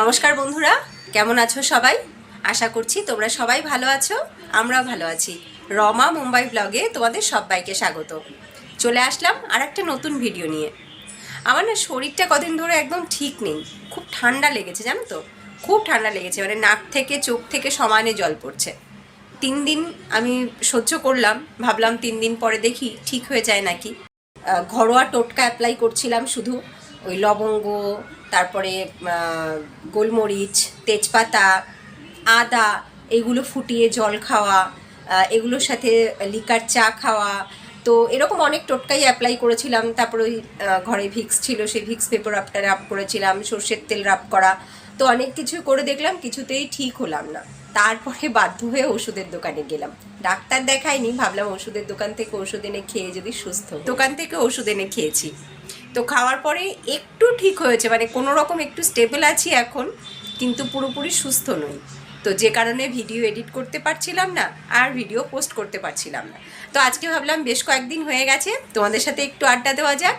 নমস্কার বন্ধুরা, কেমন আছো সবাই? আশা করছি তোমরা সবাই ভালো আছো, আমরাও ভালো আছি। রমা মুম্বাই ব্লগে তোমাদের সবাইকে স্বাগত। চলে আসলাম আর একটা নতুন ভিডিও নিয়ে। আমার না শরীরটা কদিন ধরে একদম ঠিক নেই, খুব ঠান্ডা লেগেছে, জানো তো? খুব ঠান্ডা লেগেছে মানে নাক থেকে চোখ থেকে সমানে জল পড়ছে। তিন দিন আমি সহ্য করলাম, ভাবলাম তিন দিন পরে দেখি ঠিক হয়ে যায় নাকি। ঘরোয়া টোটকা অ্যাপ্লাই করছিলাম শুধু ওই লবঙ্গ, তারপরে গোলমরিচ, তেজপাতা, আদা, এগুলো ফুটিয়ে জল খাওয়া এগুলোর সাথে লিকার চা খাওয়া। তো এরকম অনেক টোটকাই অ্যাপ্লাই করেছিলাম। তারপরে ওই ঘরে ভিক্স ছিল, সেই ভিক্স পেপার আপটা রাব করেছিলাম, সর্ষের তেল রাব করা। তো অনেক কিছু করে দেখলাম, কিছুতেই ঠিক হলাম না। তারপরে বাধ্য হয়ে ওষুধের দোকানে গেলাম। ডাক্তার দেখাইনি ভাবলাম ওষুধের দোকান থেকে ওষুধ এনে খেয়ে যদি সুস্থ দোকান থেকে ওষুধ এনে খেয়েছি। তো খাওয়ার পরে একটু ঠিক হয়েছে মানে কোনো রকম একটু স্টেবল আছি এখন, কিন্তু পুরোপুরি সুস্থ নই। তো যে কারণে ভিডিও এডিট করতে পারছিলাম না, আর ভিডিও পোস্ট করতে পারছিলাম না। তো আজকে ভাবলাম বেশ কয়েকদিন হয়ে গেছে, তোমাদের সাথে একটু আড্ডা দেওয়া যাক।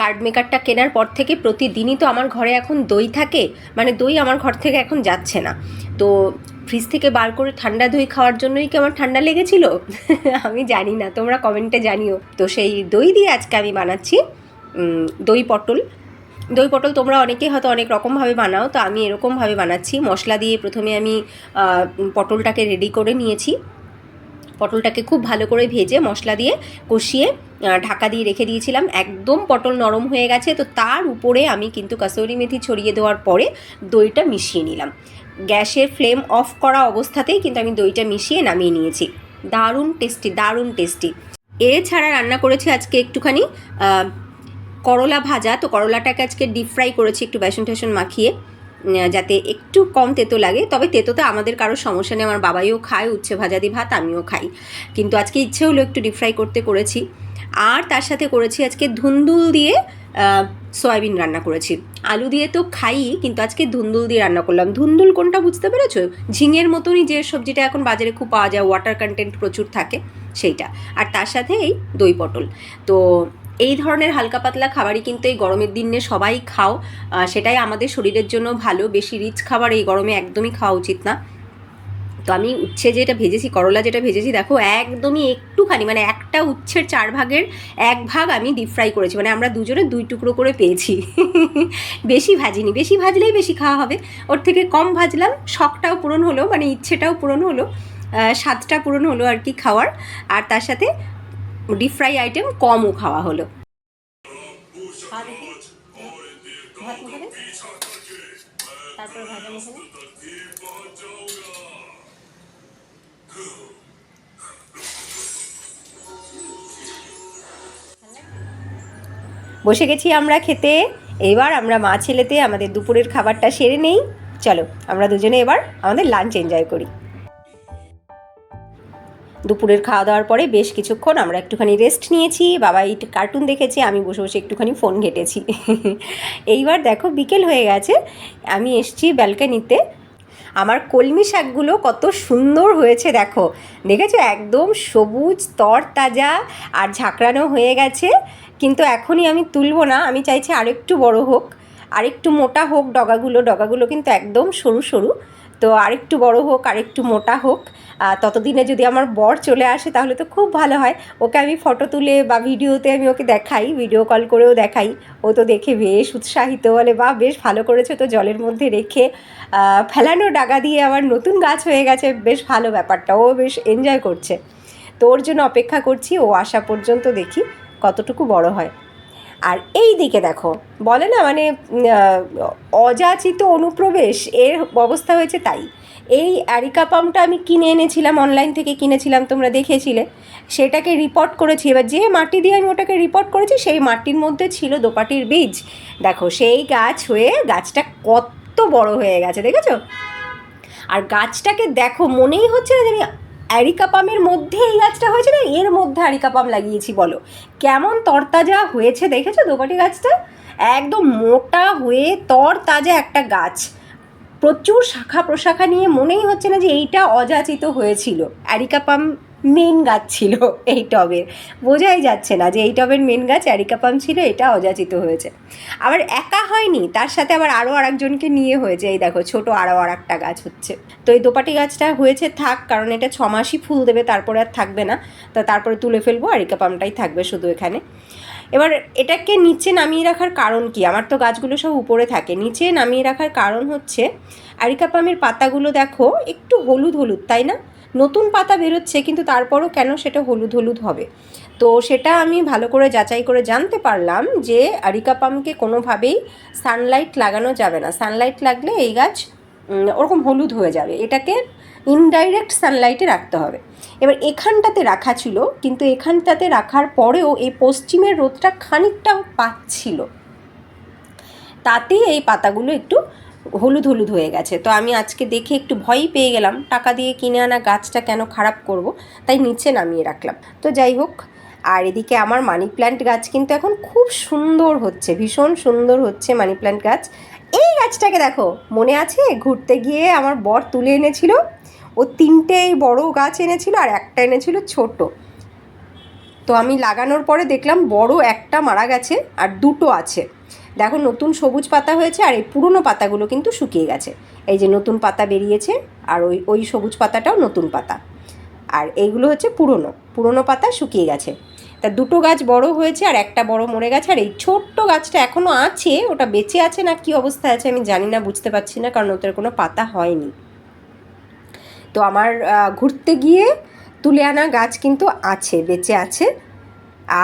কার্ড মেকারটা কেনার পর থেকে প্রতিদিনই তো আমার ঘরে এখন দই থাকে মানে দই আমার ঘর থেকে এখন যাচ্ছে না। তো ফ্রিজ থেকে বার করে ঠান্ডা দই খাওয়ার জন্যই কি আমার ঠান্ডা লেগেছিল? আমি জানি না, তোমরা কমেন্টে জানিও। তো সেই দই দিয়ে আজকে আমি বানাচ্ছি দই পটল। দই পটল তোমরা অনেকেই হয়তো অনেক রকমভাবে বানাও, তো আমি এরকমভাবে বানাচ্ছি। মশলা দিয়ে প্রথমে আমি পটলটাকে রেডি করে নিয়েছি। পটলটাকে খুব ভালো করে ভেজে মশলা দিয়ে কষিয়ে ঢাকা দিয়ে রেখে দিয়েছিলাম। একদম পটল নরম হয়ে গেছে। তো তার উপরে আমি কিন্তু কাসৌরি মেথি ছড়িয়ে দেওয়ার পরে দইটা মিশিয়ে নিলাম। গ্যাসের ফ্লেম অফ করা অবস্থাতেই কিন্তু আমি দইটা মিশিয়ে নামিয়ে নিয়েছি। দারুণ টেস্টি দারুণ টেস্টি। এছাড়া রান্না করেছি আজকে একটুখানি করলা ভাজা। তো করলাটাকে আজকে ডিপ ফ্রাই করেছি একটু বেসন টেসন মাখিয়ে। যাতে একটু কম তেতো লাগে। তবে তেতোতে আমাদের কারও সমস্যা নেই। আমার বাবাইও খায়, উচ্ছে ভাজা দিয়ে ভাত, আমিও খাই। কিন্তু আজকে ইচ্ছে হলো একটু ডিপ ফ্রাই করতে করেছি। আর তার সাথে করেছি আজকে ধুন্দুল দিয়ে সয়াবিন রান্না করেছি। আলু দিয়ে তো খাই, কিন্তু আজকে ধুন্দুল দিয়ে রান্না করলাম। ধুন্দুল কোনটা বুঝতে পেরেছ? ঝিঙের মতনই যে সবজিটা এখন বাজারে খুব পাওয়া যায় ওয়াটার কন্টেন্ট প্রচুর থাকে, সেইটা। আর তার সাথে এই দই পটল। তো এই ধরনের হালকা পাতলা খাবারই কিন্তু এই গরমের দিনে সবাই খাও। সেটাই আমাদের শরীরের জন্য ভালো। বেশি রিচ খাবার এই গরমে একদমই খাওয়া উচিত না। তো আমি উচ্ছে যেটা ভেজেছি, করলা যেটা ভেজেছি, দেখো একদমই একটুখানি মানে একটা উচ্ছের চার ভাগের এক ভাগ আমি ডিপ ফ্রাই করেছি। মানে আমরা দুজনে দুই টুকরো করে পেয়েছি। বেশি ভাজিনি। বেশি ভাজলেই বেশি খাওয়া হবে। ওর থেকে কম ভাজলাম। শখটাও পূরণ হলো মানে ইচ্ছেটাও পূরণ হলো। স্বাদটা পূরণ হলো আর কি খাওয়ার। আর তার সাথে ডিপ ফ্রাই আইটেম কমও খাওয়া হলো। বসে গেছি আমরা খেতে। এবার আমরা মা ছেলেতে আমাদের দুপুরের খাবারটা সেরে নেই। চলো, আমরা দুজনে এবার আমাদের লাঞ্চ এনজয় করি। দুপুরের খাওয়া দাওয়ার পরে বেশ কিছুক্ষণ আমরা একটুখানি রেস্ট নিয়েছি। বাবা এই কার্টুন দেখেছি, আমি বসে বসে একটুখানি ফোন ঘেটেছি। এইবার দেখো বিকেল হয়ে গেছে, আমি এসছি ব্যালকানিতে। আমার কলমি শাকগুলো কত সুন্দর হয়েছে দেখো। দেখেছ? একদম সবুজ, তরতাজা আর ঝাঁকড়ানো হয়ে গেছে। কিন্তু এখনই আমি তুলবো না, আমি চাইছি আরেকটু বড় হোক। আরেকটু মোটা হোক ডগাগুলো ডগাগুলো কিন্তু একদম সরু সরু। তো আরেকটু বড় হোক, আরেকটু মোটা হোক। ততদিনে যদি আমার বর চলে আসে তাহলে তো খুব ভালো হয়। ওকে আমি ফটো তুলে বা ভিডিওতে আমি ওকে দেখাই ভিডিও কল করেও দেখাই। ও তো দেখে বেশ উৎসাহিত, বলে বা বেশ ভালো করেছে তো জলের মধ্যে রেখে। ফেলানো ডাগা দিয়ে আবার নতুন গাছ হয়ে গেছে, বেশ ভালো ব্যাপারটা। ও বেশ এনজয় করছে। তো ওর জন্য অপেক্ষা করছি, ও আসা পর্যন্ত দেখি কতটুকু বড় হয়। আর এই দিকে দেখো, বলে না মানে অযাচিত অনুপ্রবেশ, এর অবস্থা হয়েছে তাই। এই অ্যারিকা পাম্পটা আমি কিনে এনেছিলাম অনলাইন থেকে কিনেছিলাম, তোমরা দেখেছিলে। সেটাকে রিপোর্ট করেছি। এবার যে মাটি দিয়ে আমি ওটাকে রিপোর্ট করেছি, সেই মাটির মধ্যে ছিল দোপাটির বীজ। দেখো, সেই গাছ হয়ে গাছটা কত বড় হয়ে গেছে, দেখেছ? আর গাছটাকে দেখো, মনেই হচ্ছে না যে আমি অ্যারিকাপামের মধ্যে এই গাছটা হয়েছে না, এর মধ্যে অ্যারিকাপাম লাগিয়েছি, বলো। কেমন তরতাজা হয়েছে, দেখেছ দোপাটি গাছটা? একদম মোটা হয়ে তরতাজা একটা গাছ। প্রচুর শাখা প্রশাখা নিয়ে মনেই হচ্ছে না যে এইটা অযাচিত হয়েছিল। অ্যারিকাপাম মেন গাছ ছিল এই টবের। বোঝাই যাচ্ছে না যে এই টবের মেন গাছ অ্যারিকা পাম ছিল, এটা অযাচিত হয়েছে। আবার একা হয়নি, তার সাথে আবার আরও আরেকজনকে নিয়ে হয়েছে। এই দেখো, ছোট আরও আর একটা গাছ হচ্ছে। তো এই দোপাটি গাছটা হয়েছে থাক, কারণ এটা ছ মাসই ফুল দেবে, তারপরে আর থাকবে না। তো তারপরে তুলে ফেলব আরিকা পামটাই থাকবে শুধু এখানে। এবার এটাকে নিচে নামিয়ে রাখার কারণ কি? আমার তো গাছগুলো সব উপরে থাকে। নিচে নামিয়ে রাখার কারণ হচ্ছে আরিকা পামের পাতাগুলো দেখো, একটু হলুদ হলুদ, তাই না? নতুন পাতা বেরোচ্ছে, কিন্তু তারপরও কেন সেটা হলুদ হলুদ হবে? তো সেটা আমি ভালো করে যাচাই করে জানতে পারলাম যে আরিকা পামকে কোনোভাবেই সানলাইট লাগানো যাবে না। সানলাইট লাগলে এই গাছ ওরকম হলুদ হয়ে যাবে। এটাকে ইনডাইরেক্ট সানলাইটে রাখতে হবে। এবার এখানটাতে রাখা ছিল, কিন্তু এখানটাতে রাখার পরেও এই পশ্চিমের রোদটা খানিকটা পাচ্ছিল তাতেই এই পাতাগুলো একটু হলুদ হলুদ হয়ে গেছে। তো আমি আজকে দেখে একটু ভয়ই পেয়ে গেলাম, টাকা দিয়ে কিনে আনা গাছটা কেন খারাপ করব, তাই নিচে নামিয়ে রাখলাম। তো যাই হোক, আর এদিকে আমার মানি প্ল্যান্ট গাছ কিন্তু এখন খুব সুন্দর হচ্ছে, ভীষণ সুন্দর হচ্ছে মানি প্ল্যান্ট গাছ। এই গাছটাকে দেখো, মনে আছে? ঘুরতে গিয়ে আমার বর তুলে এনেছিল, ও তিনটে বড় গাছ এনেছিল আর একটা এনেছিল ছোট। তো আমি লাগানোর পরে দেখলাম বড় একটা মারা গেছে আর দুটো আছে। দেখো নতুন সবুজ পাতা হয়েছে আর এই পুরনো পাতাগুলো কিন্তু শুকিয়ে গেছে। এই যে নতুন পাতা বেরিয়েছে আর ওই ওই সবুজ পাতাটাও নতুন পাতা। আর এইগুলো হচ্ছে পুরনো পুরনো পাতা শুকিয়ে গেছে। তা দুটো গাছ বড় হয়েছে আর একটা বড় মরে গেছে আর এই ছোট্ট গাছটা এখনও আছে, ওটা বেঁচে আছে না কি অবস্থায় আছে আমি জানি না, বুঝতে পারছি না কারণ ওটার কোনো পাতা হয়নি। তো আমার ঘুরতে গিয়ে তুলে আনা গাছ কিন্তু আছে, বেঁচে আছে।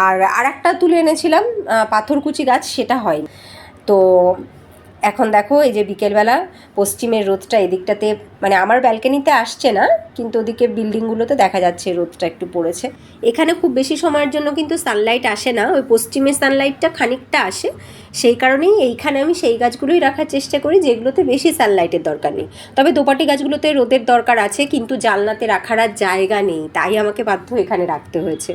আর আর একটা তুলে এনেছিলাম পাথরকুচি গাছ, সেটা হয় তো এখন দেখো এই যে বিকেলবেলা পশ্চিমের রোদটা এদিকটাতে মানে আমার ব্যালকানিতে আসছে না, কিন্তু ওদিকে বিল্ডিংগুলোতে দেখা যাচ্ছে রোদটা একটু পড়েছে। এখানে খুব বেশি সময়ের জন্য কিন্তু সানলাইট আসে না, ওই পশ্চিমের সানলাইটটা খানিকটা আসে। সেই কারণেই এইখানে আমি সেই গাছগুলোই রাখার চেষ্টা করি, যেগুলোতে বেশি সানলাইটের দরকার নেই। তবে দোপাটি গাছগুলোতে রোদের দরকার আছে, কিন্তু জানলাতে রাখার আর জায়গা নেই, তাই আমাকে বাধ্য এখানে রাখতে হয়েছে।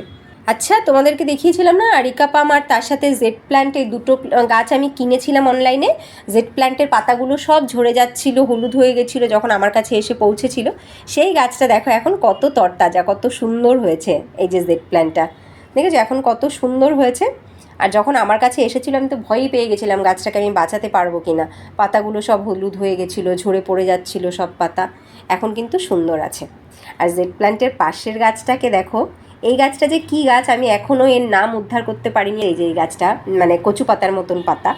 আচ্ছা তোমাদেরকে দেখিয়েছিলাম না আরিকা পাম আর তার সাথে জেড প্ল্যান্ট এই দুটো গাছ আমি কিনেছিলাম অনলাইনে জেড প্ল্যান্টের পাতাগুলো সব ঝরে যাচ্ছিল, হলুদ হয়ে গেছিল যখন আমার কাছে এসে পৌঁছেছিল। সেই গাছটা দেখো এখন কত তরতাজা, কত সুন্দর হয়েছে এই যে জেড প্ল্যান্টটা দেখেছ? এখন কত সুন্দর হয়েছে। আর যখন আমার কাছে এসেছিল, আমি তো ভয়ই পেয়ে গেছিলাম গাছটাকে আমি বাঁচাতে পারব কি না পাতাগুলো সব হলুদ হয়ে গেছিল, ঝরে পড়ে যাচ্ছিল সব পাতা। এখন কিন্তু সুন্দর আছে। আর জেড প্ল্যান্টের পাশের গাছটাকে দেখো এই গাছটা যে কি গাছ আমি এখনও এর নাম উদ্ধার করতে পারিনি, এই যে এই গাছটা মানে কচু পাতার মতন পাতা।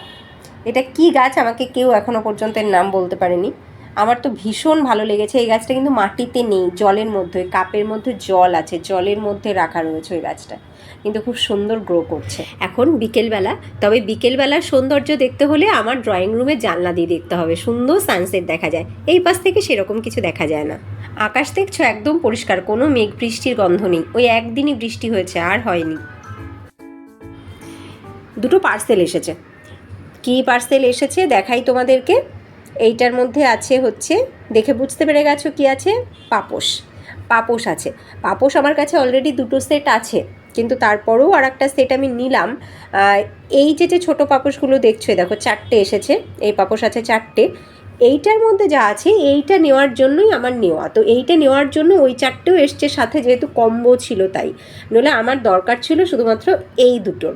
এটা কি গাছ আমাকে কেউ এখনও পর্যন্ত এর নাম বলতে পারেনি। আমার তো ভীষণ ভালো লেগেছে, এই গাছটা কিন্তু মাটিতে নেই, জলের মধ্যে, কাপের মধ্যে জল আছে, জলের মধ্যে রাখা রয়েছে ওই গাছটা। কিন্তু খুব সুন্দর গ্রো করছে। এখন বিকেলবেলা, তবে বিকেলবেলার সৌন্দর্য দেখতে হলে আমার ড্রয়িং রুমে জানলা দিয়ে দেখতে হবে, সুন্দর সানসেট দেখা যায়। এই পাশ থেকে সেরকম কিছু দেখা যায় না। আকাশ দেখছ? একদম পরিষ্কার, কোনো মেঘ বৃষ্টির গন্ধ নেই। ওই একদিনই বৃষ্টি হয়েছে, আর হয়নি। দুটো পার্সেল এসেছে। কি পার্সেল এসেছে দেখাই তোমাদেরকে। এইটার মধ্যে আছে হচ্ছে, দেখে বুঝতে পেরে গেছো কি আছে? পাপোশ। পাপোশ আছে। পাপোশ আমার কাছে অলরেডি দুটো সেট আছে, কিন্তু তারপরেও আর একটা সেট আমি নিলাম। এই যে যে ছোটো পাপোশগুলো দেখছ দেখো, চারটে এসেছে। এই পাপোশ আছে চারটে। এইটার মধ্যে যা আছে, এইটা নেওয়ার জন্যই আমার নেওয়া। তো এইটা নেওয়ার জন্য ওই চারটেও এসছে, সাথে যেহেতু কম্বো ছিল তাই। নইলে আমার দরকার ছিল শুধুমাত্র এই দুটোর।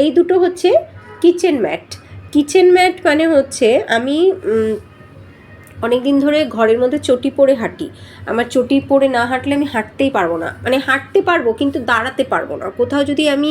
এই দুটো হচ্ছে কিচেন ম্যাট কিচেন ম্যাট মানে হচ্ছে আমি অনেক দিন ধরে ঘরের মধ্যে চটি পরে হাঁটি। আমার চটি পরে না হাঁটলে আমি হাঁটতেই পারব না। মানে হাঁটতে পারব কিন্তু দাঁড়াতে পারব না। কোথাও যদি আমি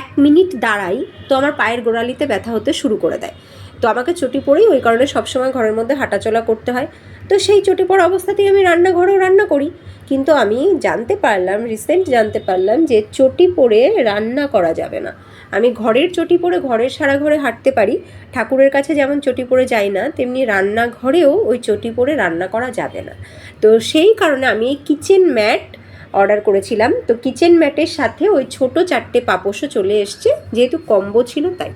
এক মিনিট দাঁড়াই, তো আমার পায়ের গোড়ালিতে ব্যথা হতে শুরু করে দেয়। তো আমাকে চটি পরেই ওই কারণে সবসময় ঘরের মধ্যে হাঁটাচলা করতে হয়। তো সেই চটি পড়া অবস্থাতেই আমি রান্নাঘরেও রান্না করি। কিন্তু আমি জানতে পারলাম রিসেন্ট জানতে পারলাম যে চটি পরে রান্না করা যাবে না। আমি ঘরের চটি পরে ঘরের সারা ঘরে হাঁটতে পারি। ঠাকুরের কাছে যেমন চটি পরে যাই না, তেমনি রান্নাঘরেও ওই চটি পরে রান্না করা যাবে না। তো সেই কারণে আমি কিচেন ম্যাট অর্ডার করেছিলাম। তো কিচেন ম্যাটের সাথে ওই ছোট চারটে পাপোশও চলে এসছে। যেহেতু কম্বো ছিল তাই।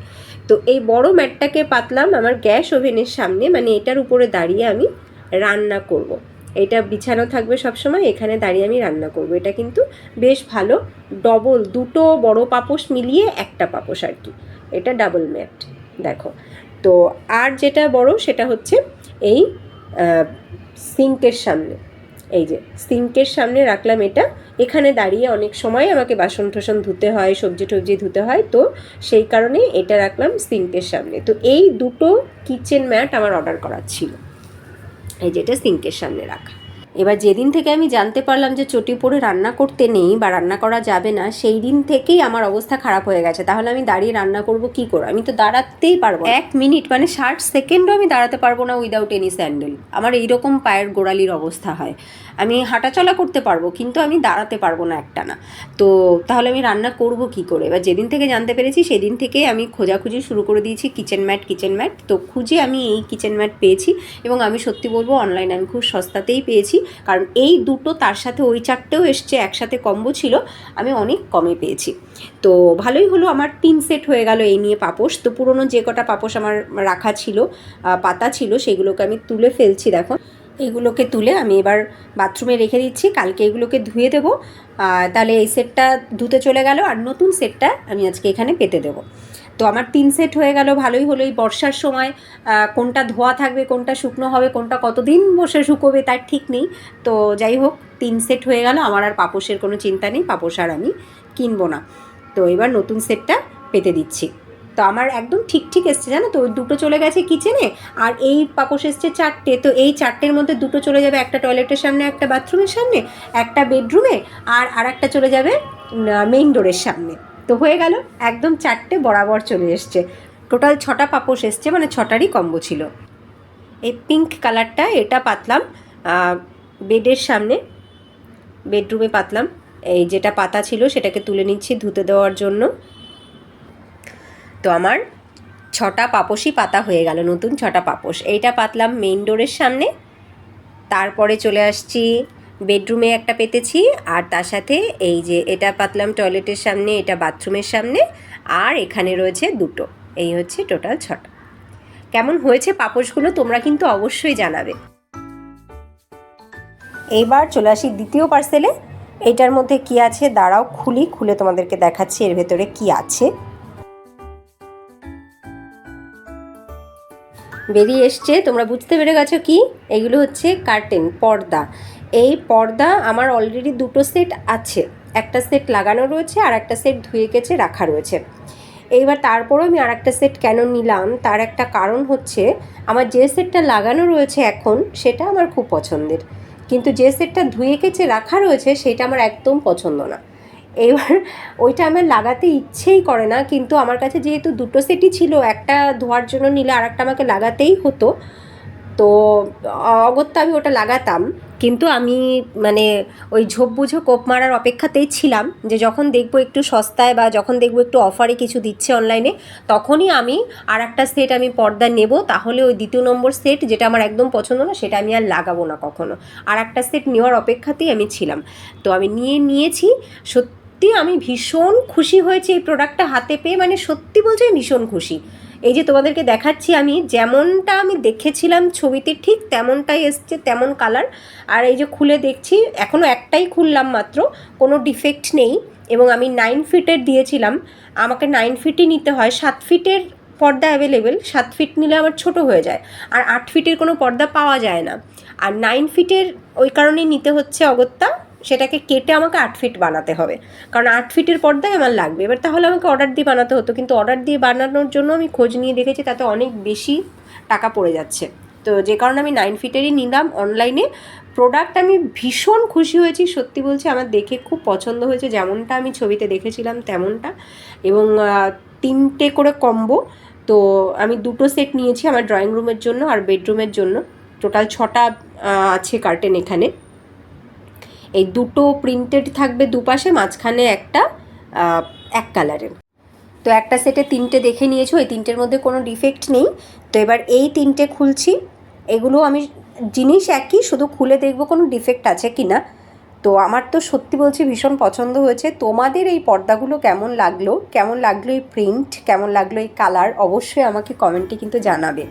তো এই বড় ম্যাটটাকে পাতলাম আমার গ্যাস ওভেনের সামনে মানে এটার উপরে দাঁড়িয়ে আমি রান্না করব। এটা বিছানো থাকবে সবসময়, এখানে দাঁড়িয়ে আমি রান্না করব। এটা কিন্তু বেশ ভালো ডবল দুটো বড় পাপোশ মিলিয়ে একটা পাপোশ আর কি। এটা ডাবল ম্যাট, দেখো। তো আর যেটা বড় সেটা হচ্ছে এই সিঙ্কের সামনে। এই যে, সিঙ্কের সামনে রাখলাম এটা। এখানে দাঁড়িয়ে অনেক সময় আমাকে বাসন টোসন ধুতে হয়, সবজি টবজি ধুতে হয়, তো সেই কারণে এটা রাখলাম সিঙ্কের সামনে। তো এই দুটো কিচেন ম্যাট আমার অর্ডার করার ছিল। এই যে, এটা সিঙ্কের সামনে রাখা। এবার যেদিন থেকে আমি জানতে পারলাম যে চটি পরে রান্না করতে নেই বা রান্না করা যাবে না, সেই দিন থেকেই আমার অবস্থা খারাপ হয়ে গেছে। তাহলে আমি দাঁড়িয়ে রান্না করব কি করে? আমি তো দাঁড়াতেই পারব এক মিনিট মানে ষাট সেকেন্ডও আমি দাঁড়াতে পারব না উইদাউট এনি স্যান্ডেল আমার এইরকম পায়ের গোড়ালির অবস্থা হয়। আমি হাঁটাচলা করতে পারব, কিন্তু আমি দাঁড়াতে পারব না একটা না তো তাহলে আমি রান্না করব কি করে? এবার যেদিন থেকে জানতে পেরেছি, সেদিন থেকে আমি খোঁজাখুঁজি শুরু করে দিয়েছি কিচেন ম্যাট কিচেন ম্যাট তো খুঁজে আমি এই কিচেন ম্যাট পেয়েছি এবং আমি সত্যি বলব অনলাইনে আমি খুব সস্তাতেই পেয়েছি। কারণ এই দুটো তার সাথে ওই চারটেও এসছে, একসাথে কম্বো ছিল, আমি অনেক কমে পেয়েছি। তো ভালোই হলো, আমার তিন সেট হয়ে গেল এই নিয়ে পাপোশ। তো পুরনো যে কটা পাপোশ আমার রাখা ছিল পাতা ছিল, সেগুলোকে আমি তুলে ফেলছি, দেখো। এগুলোকে তুলে আমি এবার বাথরুমে রেখে দিচ্ছি, কালকে এগুলোকে ধুয়ে দেবো। তাহলে এই সেটটা ধুতে চলে গেল, আর নতুন সেটটা আমি আজকে এখানে পেতে দেবো। তো আমার তিন সেট হয়ে গেল, ভালোই হলো এই বর্ষার সময়। কোনটা ধোয়া থাকবে, কোনটা শুকনো হবে, কোনটা কতদিন বসে শুকোবে তার ঠিক নেই। তো যাই হোক, তিন সেট হয়ে গেল, আমার আর পাপোশের কোনো চিন্তা নেই, পাপোশ আর আমি কিনবো না। তো এবার নতুন সেটটা পেতে দিচ্ছি। তো আমার একদম ঠিক ঠিক এসছে, জানো তো? দুটো চলে গেছে কিচেনে, আর এই পাপোশ এসছে চারটে। তো এই চারটের মধ্যে দুটো চলে যাবে, একটা টয়লেটের সামনে, একটা বাথরুমের সামনে, একটা বেডরুমে, আর আর একটা চলে যাবে মেইন ডোরের সামনে। তো হয়ে গেল, একদম চারটে বরাবর চলে এসছে। টোটাল ছটা পাপোশ এসছে মানে ছটারই কম্বো ছিল। এই পিঙ্ক কালারটা এটা পাতলাম বেডের সামনে বেডরুমে পাতলাম। এই যেটা পাতা ছিল, সেটাকে তুলে নিচ্ছি ধুতে দেওয়ার জন্য। তো আমার ছটা পাপোশই পাতা হয়ে গেল, নতুন ছটা পাপোশ। এইটা পাতলাম মেইন ডোরের সামনে। তারপরে চলে আসছি বেডরুমে একটা পেতেছি, আর তার সাথে এই যে এটা পাতলাম টয়লেটের সামনে, এটা বাথরুমের সামনে, আর এখানে রয়েছে দুটো। এই হচ্ছে টোটাল ছটা। কেমন হয়েছে পাপোশগুলো তোমরা কিন্তু অবশ্যই জানাবে। এইবার চলে আসি দ্বিতীয় পার্সেলে। এটার মধ্যে কি আছে? দাঁড়াও, খুলি, খুলে তোমাদেরকে দেখাচ্ছি এর ভেতরে কি আছে। বেরিয়ে এসছে, তোমরা বুঝতে পেরে গেছো কি? এগুলো হচ্ছে কার্টেন, পর্দা। এই পর্দা আমার অলরেডি দুটো সেট আছে। একটা সেট লাগানো রয়েছে আর একটা সেট ধুয়ে কেচে রাখা রয়েছে। এইবার তারপরেও আমি আর একটা সেট কেন নিলাম? তার একটা কারণ হচ্ছে, আমার যে সেটটা লাগানো রয়েছে এখন, সেটা আমার খুব পছন্দের। কিন্তু যে সেটটা ধুয়ে কেচে রাখা রয়েছে, সেটা আমার একদম পছন্দ না। এবার ওইটা আমার লাগাতে ইচ্ছেই করে না, কিন্তু আমার কাছে যেহেতু দুটো সেটই ছিল, একটা ধোয়ার জন্য নিলে আর একটা আমাকে লাগাতেই হতো। অগত্যা আমি ওটা লাগাতাম। কিন্তু আমি মানে ওই ঝোপ বুঝো কোপ মারার অপেক্ষাতেই ছিলাম যে যখন দেখব একটু সস্তায় বা যখন দেখব একটু অফারে কিছু দিচ্ছে অনলাইনে তখনই আমি আর একটা সেট আমি পর্দা নেব। তাহলে ওই দ্বিতীয় নম্বর সেট যেটা আমার একদম পছন্দ না, সেটা আমি আর লাগাবো না কখনো। আর একটা সেট নেওয়ার অপেক্ষাতেই আমি ছিলাম। তো আমি নিয়ে নিয়েছি। সত্যি আমি ভীষণ খুশি হয়েছি এই প্রোডাক্টটা হাতে পেয়ে। মানে সত্যি বলছি ভীষণ খুশি। এই যে তোমাদেরকে দেখাচ্ছি আমি, যেমনটা আমি দেখেছিলাম ছবিতে ঠিক তেমনটাই এসছে, তেমন কালার আর এই যে খুলে দেখছি এখনও একটাই খুললাম মাত্র, কোনো ডিফেক্ট নেই। এবং আমি নাইন ফিটের দিয়েছিলাম। আমাকে নাইন ফিটই নিতে হয়। সাত ফিটের পর্দা অ্যাভেলেবেল সাত ফিট নিলে আমার ছোট হয়ে যায়। আর আট ফিটের কোনো পর্দা পাওয়া যায় না। আর নাইন ফিটের ওই কারণেই নিতে হচ্ছে অগত্যা। সেটাকে কেটে আমাকে আট ফিট বানাতে হবে। কারণ আট ফিটের পর্দাই আমার লাগবে। এবার তাহলে আমাকে অর্ডার দিয়ে বানাতে হতো। কিন্তু অর্ডার দিয়ে বানানোর জন্য আমি খোঁজ নিয়ে দেখেছি তাতে অনেক বেশি টাকা পড়ে যাচ্ছে। তো যে কারণে আমি নাইন ফিটেরই নিলাম অনলাইনে প্রোডাক্ট আমি ভীষণ খুশি হয়েছি। সত্যি বলছি, আমার দেখে খুব পছন্দ হয়েছে। যেমনটা আমি ছবিতে দেখেছিলাম, তেমনটা। এবং তিনটে করে কম্বো তো আমি দুটো সেট নিয়েছি আমার ড্রয়িং রুমের জন্য আর বেডরুমের জন্য। টোটাল ছটা আছে কার্টেন এখানে। এই দুটো প্রিন্টেড থাকবে দুপাশে, মাঝখানে একটা এক কালারের তো একটা সেটে তিনটে দেখে নিয়েছো, এই তিনটের মধ্যে কোনো ডিফেক্ট নেই। তো এবার এই তিনটে খুলছি। এগুলো আমি, জিনিস একই, শুধু খুলে দেখব কোনো ডিফেক্ট আছে কি না তো আমার তো সত্যি বলছি ভীষণ পছন্দ হয়েছে। তোমাদের এই পর্দাগুলো কেমন লাগল? কেমন লাগল এই প্রিন্ট কেমন লাগল এই কালার অবশ্যই আমাকে কমেন্টে কিন্তু জানাবে।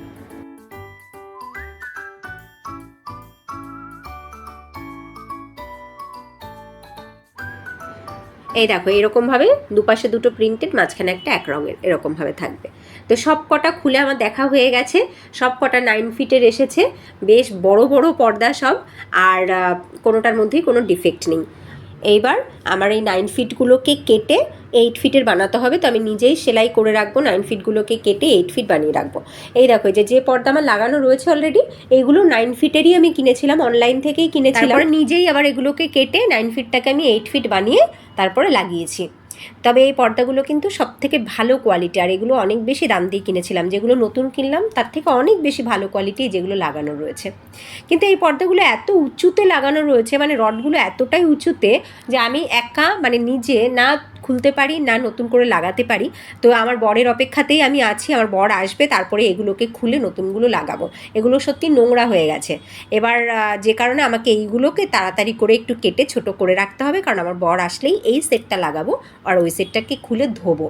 এই দেখো, এরকমভাবে দুপাশে দুটো প্রিন্টেড মাঝখানে একটা এক রঙের, এরকমভাবে থাকবে। তো সব কটা খুলে আমার দেখা হয়ে গেছে সব কটা নাইন ফিটের এসেছে, বেশ বড় বড় পর্দা সব, আর কোনোটার মধ্যেই কোনো ডিফেক্ট নেই। এইবার আমার এই নাইন ফিটগুলোকে কেটে এইট ফিটের বানাতে হবে, তো আমি নিজেই সেলাই করে রাখব নাইন ফিটগুলোকে কেটে এইট ফিট বানিয়ে রাখব। এই দেখো যে যে পর্দা আমার লাগানো রয়েছে অলরেডি এইগুলো নাইন ফিটেরই আমি কিনেছিলাম অনলাইন থেকেই কিনেছিলাম। নিজেই আবার এগুলোকে কেটে নাইন ফিটটাকে আমি এইট ফিট বানিয়ে তারপরে লাগিয়েছি। তবে এই পর্দাগুলো কিন্তু সব থেকে ভালো কোয়ালিটি আর এগুলো অনেক বেশি দাম দিয়ে কিনেছিলাম। যেগুলো নতুন কিনলাম, তার থেকে অনেক বেশি ভালো কোয়ালিটি যেগুলো লাগানো রয়েছে। কিন্তু এই পর্দাগুলো এত উঁচুতে লাগানো রয়েছে মানে রডগুলো এতটাই উঁচুতে যে আমি একা মানে নিজে না খুলতে পারি না নতুন করে লাগাতে পারি। তো আমার বরের অপেক্ষাতেই আমি আছি, আমার বর আসবে, তারপরে এগুলোকে খুলে নতুনগুলো লাগাবো। এগুলো সত্যি নোংরা হয়ে গেছে। এবার যে কারণে আমাকে এইগুলোকে তাড়াতাড়ি করে একটু কেটে ছোট করে রাখতে হবে, কারণ আমার বর আসলেই এই সেটটা লাগাবো আর ওই সেটটাকে খুলে ধোবো।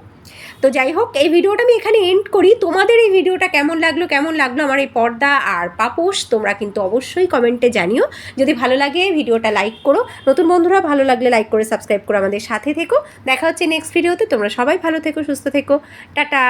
তো যাই হোক, এই ভিডিওটা আমি এখানে এন্ড করি। তোমাদের এই ভিডিওটা কেমন লাগল কেমন লাগল আমার এই পর্দা আর পাপোশ, তোমরা কিন্তু অবশ্যই কমেন্টে জানিও। যদি ভালো লাগে, ভিডিওটা লাইক করো। নতুন বন্ধুরা ভালো লাগলে লাইক করে সাবস্ক্রাইব করো আমাদের সাথে থেকো। দেখা হচ্ছে নেক্সট ভিডিওতে তোমরা সবাই ভালো থেকো, সুস্থ থেকো। টাটা!